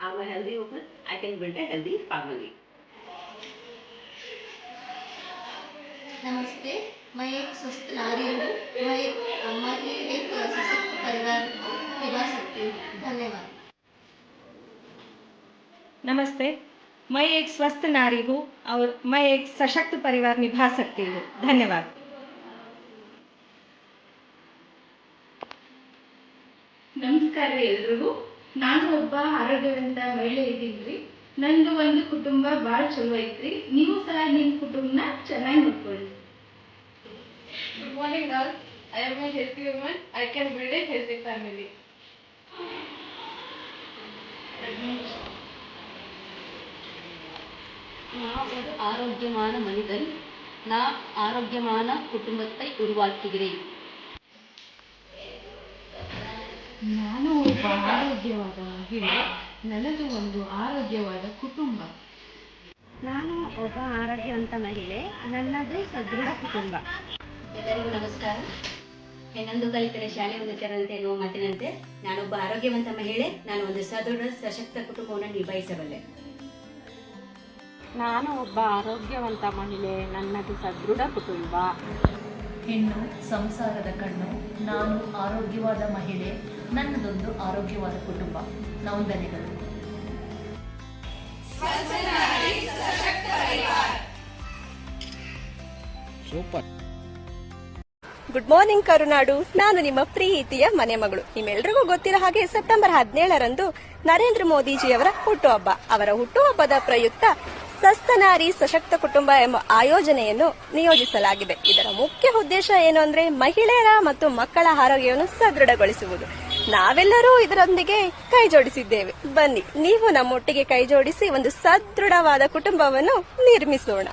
I'm a healthy woman. I can build a healthy family. नमस्ते मैं एक स्वस्थ नारी हूँ। मैं मैं एक सशक्त परिवार निभा सकती हूँ। धन्यवाद। नमस्ते मैं एक स्वस्थ नारी हूँ और मैं एक सशक्त परिवार निभा सकती हूँ। धन्यवाद। ನಮಸ್ಕಾರ ಎಲ್ರಿಗೂ ನಾನು ಒಬ್ಬ ಆರೋಗ್ಯವಂತ ಮಹಿಳೆ ಇದ್ದೀನಿ ನಂದು ಒಂದು ಕುಟುಂಬ ಭಾಳ ಚಲೋ ಐತ್ರಿ ನೀವು ಸಹ ನಿಮ್ಮ ಕುಟುಂಬನ ಚೆನ್ನಾಗಿ ನೋಡ್ಕೊಳ್ಳಿ good morning all I am a healthy woman I can build a healthy family நான் ஒரு ஆரோக்கியமான மனிதன் நான் ஆரோக்கியமான குடும்பத்தை உருவாக்குகிறேன் ನಾನು ಒಬ್ಬ ಆರೋಗ್ಯವಾದ ಮಹಿಳೆ ನನ್ನದು ಒಂದು ಆರೋಗ್ಯವಾದ ಕುಟುಂಬ. ನಾನು ಒಬ್ಬ ಆರೋಗ್ಯವಂತ ಮಹಿಳೆ ನನ್ನದು ಸದೃಢ ಕುಟುಂಬ. ಎಲ್ಲರಿಗೂ ನಮಸ್ಕಾರ. ಇನ್ನೊಂದು ಕಲಿತರೆ ಶಾಲೆ ಒಂದು ತೆರದಂತೆ ಎನ್ನುವ ಮಾತಿನಂತೆ ನಾನೊಬ್ಬ ಆರೋಗ್ಯವಂತ ಮಹಿಳೆ ನಾನು ಒಂದು ಸದೃಢ ಸಶಕ್ತ ಕುಟುಂಬವನ್ನು ನಿಭಾಯಿಸಬಲ್ಲೆ. ನಾನು ಒಬ್ಬ ಆರೋಗ್ಯವಂತ ಮಹಿಳೆ ನನ್ನದು ಸದೃಢ ಕುಟುಂಬ. ಹೆಣ್ಣು ಸಂಸಾರದ ಕಣ್ಣು ನಾನು ಆರೋಗ್ಯವಾದ ಮಹಿಳೆ ನನ್ನದೊಂದು ಆರೋಗ್ಯವಾದ ಕುಟುಂಬ. ನವಂದನೆಗಳು. ಗುಡ್ ಮಾರ್ನಿಂಗ್ ಕರುನಾಡು ನಾನು ನಿಮ್ಮ ಪ್ರೀತಿಯ ಮನೆ ಮಗಳು. ನಿಮ್ಮೆಲ್ರಿಗೂ ಗೊತ್ತಿರೋ ಹಾಗೆ ಸೆಪ್ಟೆಂಬರ್ ಹದಿನೇಳರಂದು ನರೇಂದ್ರ ಮೋದಿಜಿಯವರ ಹುಟ್ಟುಹಬ್ಬ. ಅವರ ಹುಟ್ಟುಹಬ್ಬದ ಪ್ರಯುಕ್ತ ಸಸ್ತನಾರಿ ಸಶಕ್ತ ಕುಟುಂಬ ಎಂಬ ಆಯೋಜನೆಯನ್ನು ನಿಯೋಜಿಸಲಾಗಿದೆ. ಇದರ ಮುಖ್ಯ ಉದ್ದೇಶ ಏನು ಅಂದ್ರೆ ಮಹಿಳೆಯರ ಮತ್ತು ಮಕ್ಕಳ ಆರೋಗ್ಯವನ್ನು ಸದೃಢಗೊಳಿಸುವುದು. ನಾವೆಲ್ಲರೂ ಇದರೊಂದಿಗೆ ಕೈ ಜೋಡಿಸಿದ್ದೇವೆ ಬನ್ನಿ, ನೀವು ನಮ್ಮೊಟ್ಟಿಗೆ ಕೈ ಜೋಡಿಸಿ ಒಂದು ಸದೃಢವಾದ ಕುಟುಂಬವನ್ನು ನಿರ್ಮಿಸೋಣ.